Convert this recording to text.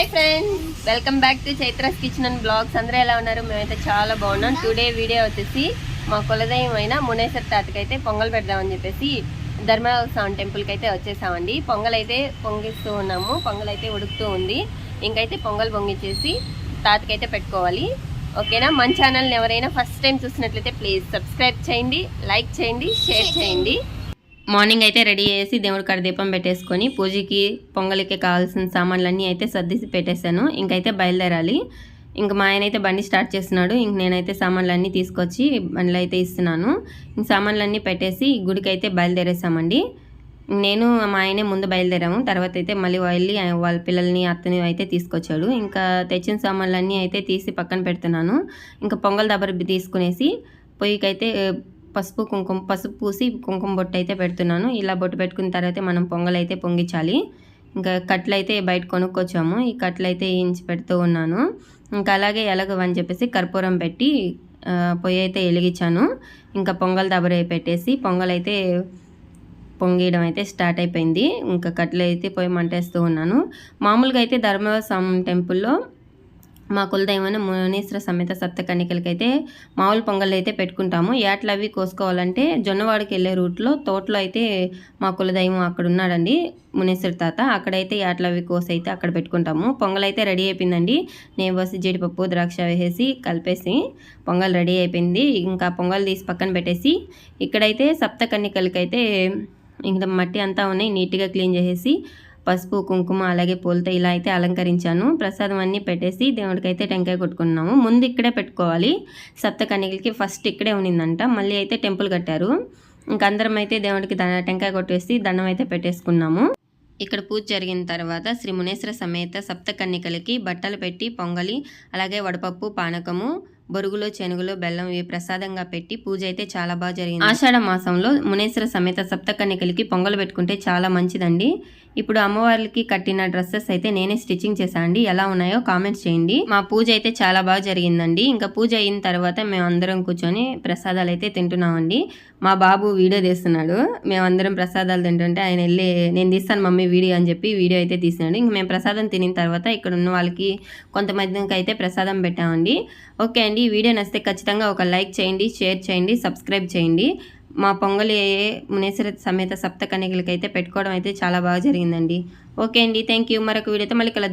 Hi friends welcome back to Chaitra's kitchen and blogs. అందరూ ఎలా ఉన్నారు? మేమైతే చాలా బాగున్నాం. టుడే వీడియో వచ్చేసి మా కులదైవం అయిన మునేశ్వర తాతకైతే పొంగల్ పెడదామని చెప్పేసి ధర్మస్వామి టెంపుల్కి అయితే వచ్చేసామండి. పొంగల్ అయితే పొంగిస్తూ ఉన్నాము. పొంగల్ అయితే ఉడుకుతూ ఉంది. ఇంకైతే పొంగల్ పొంగిచ్చేసి తాతకైతే పెట్టుకోవాలి. ఓకేనా? మన ఛానల్ని ఎవరైనా ఫస్ట్ టైం చూసినట్లయితే ప్లీజ్ సబ్స్క్రైబ్ చేయండి లైక్ చేయండి షేర్ చేయండి. మార్నింగ్ అయితే రెడీ చేసి దేవుడి కాడ దీపం పెట్టేసుకొని పూజకి పొంగలికి కావాల్సిన సామాన్లన్నీ అయితే సర్దిసి పెట్టేశాను. ఇంకైతే బయలుదేరాలి. ఇంక మా ఆయన అయితే బండి స్టార్ట్ చేస్తున్నాడు. ఇంక నేనైతే సామాన్లన్నీ తీసుకొచ్చి బండిలో అయితే ఇస్తున్నాను. ఇంక సామాన్లన్నీ పెట్టేసి గుడికి అయితే బయలుదేరేసామండి నేను మా ఆయనే ముందు బయలుదేరాము. తర్వాత అయితే మళ్ళీ వెళ్ళి వాళ్ళ పిల్లల్ని అత్తని అయితే తీసుకొచ్చాడు. ఇంకా తెచ్చిన సామాన్లన్నీ అయితే తీసి పక్కన పెడుతున్నాను. ఇంకా పొంగల్ దబ్బర తీసుకునేసి పొయ్యికైతే పసుపు కుంకుమ పసుపు పూసి కుంకుమ బొట్టు అయితే పెడుతున్నాను. ఇలా బొట్టు పెట్టుకున్న తర్వాత మనం పొంగల్ అయితే పొంగించాలి. ఇంకా కట్లు అయితే బయట కొనుక్కొచ్చాము. ఈ కట్లు అయితే వేయించి పెడుతూ ఉన్నాను. ఇంకా అలాగే ఎలగవని చెప్పేసి కర్పూరం పెట్టి పొయ్యి అయితే వెలిగించాను. ఇంకా పొంగల్ దబరే పెట్టేసి పొంగల్ అయితే పొంగేయడం అయితే స్టార్ట్ అయిపోయింది. ఇంకా కట్లు అయితే పొయ్యి మంటేస్తూ ఉన్నాను. మామూలుగా అయితే ధర్మస్వామి టెంపుల్లో మా కులదైవమైన మునీశ్వర సమేత సప్తకన్నికలకైతే మామూలు పొంగల్ అయితే పెట్టుకుంటాము. ఏట్లు అవి కోసుకోవాలంటే జొన్నవాడికి వెళ్ళే రూట్లో తోటలో అయితే మా కులదైవం అక్కడ ఉన్నాడండి మునీశ్వర తాత. అక్కడైతే ఏట్లు అవి కోసి అయితే అక్కడ పెట్టుకుంటాము. పొంగల్ అయితే రెడీ అయిపోయిందండి. నేను పోసి జీడిపప్పు ద్రాక్ష వేసేసి కలిపేసి పొంగల్ రెడీ అయిపోయింది. ఇంకా పొంగల్ తీసి పక్కన పెట్టేసి ఇక్కడైతే సప్తకన్నికలకైతే ఇంకా మట్టి అంతా ఉన్నాయి. నీట్గా క్లీన్ చేసేసి పసుపు కుంకుమ అలాగే పూలతో ఇలా అయితే అలంకరించాను. ప్రసాదం అన్నీ పెట్టేసి దేవుడికి అయితే టెంకాయ కొట్టుకున్నాము. ముందు ఇక్కడే పెట్టుకోవాలి. సప్త కన్యకలకి ఫస్ట్ ఇక్కడే ఉన్నిందంట. మళ్ళీ అయితే టెంపుల్ కట్టారు. ఇంక అందరం అయితే దేవుడికి ద- టెంకాయ కొట్టేసి దండం అయితే పెట్టేసుకున్నాము. ఇక్కడ పూజ జరిగిన తర్వాత శ్రీ మునేశ్వర సమేత సప్త కన్యకలకి బట్టలు పెట్టి పొంగలి అలాగే వడపప్పు పానకము బొరుగులో చెనుగులో బెల్లం ఇవి ప్రసాదంగా పెట్టి పూజ అయితే చాలా బాగా జరిగింది. ఆషాఢ మాసంలో మునేశ్వర సమేత సప్తకన్యకలకి పొంగలు పెట్టుకుంటే చాలా మంచిదండి. ఇప్పుడు అమ్మవారికి కట్టిన డ్రెస్సెస్ అయితే నేనే స్టిచ్చింగ్ చేశాను అండి. ఎలా ఉన్నాయో కామెంట్స్ చేయండి. మా పూజ అయితే చాలా బాగా జరిగిందండి. ఇంకా పూజ అయిన తర్వాత మేము అందరం కూర్చొని ప్రసాదాలు అయితే తింటున్నామండి. మా బాబు వీడియో తీస్తున్నాడు. మేమందరం ప్రసాదాలు తింటుంటే ఆయన వెళ్ళి నేను తీస్తాను మమ్మీ వీడియో అని చెప్పి వీడియో అయితే తీసినాడు. ఇంక మేము ప్రసాదం తినిన తర్వాత ఇక్కడ ఉన్న వాళ్ళకి కొంతమందికి అయితే ప్రసాదం పెట్టామండి. ఓకే అండి. ఈ వీడియో నచ్చితే ఖచ్చితంగా ఒక లైక్ చేయండి షేర్ చేయండి సబ్స్క్రైబ్ చేయండి. మా పొంగలి మునేశ్వర సమేత సప్త అయితే పెట్టుకోవడం అయితే చాలా బాగా జరిగిందండి. ఓకే అండి థ్యాంక్ యూ. మరొక వీడియోతో మళ్ళీ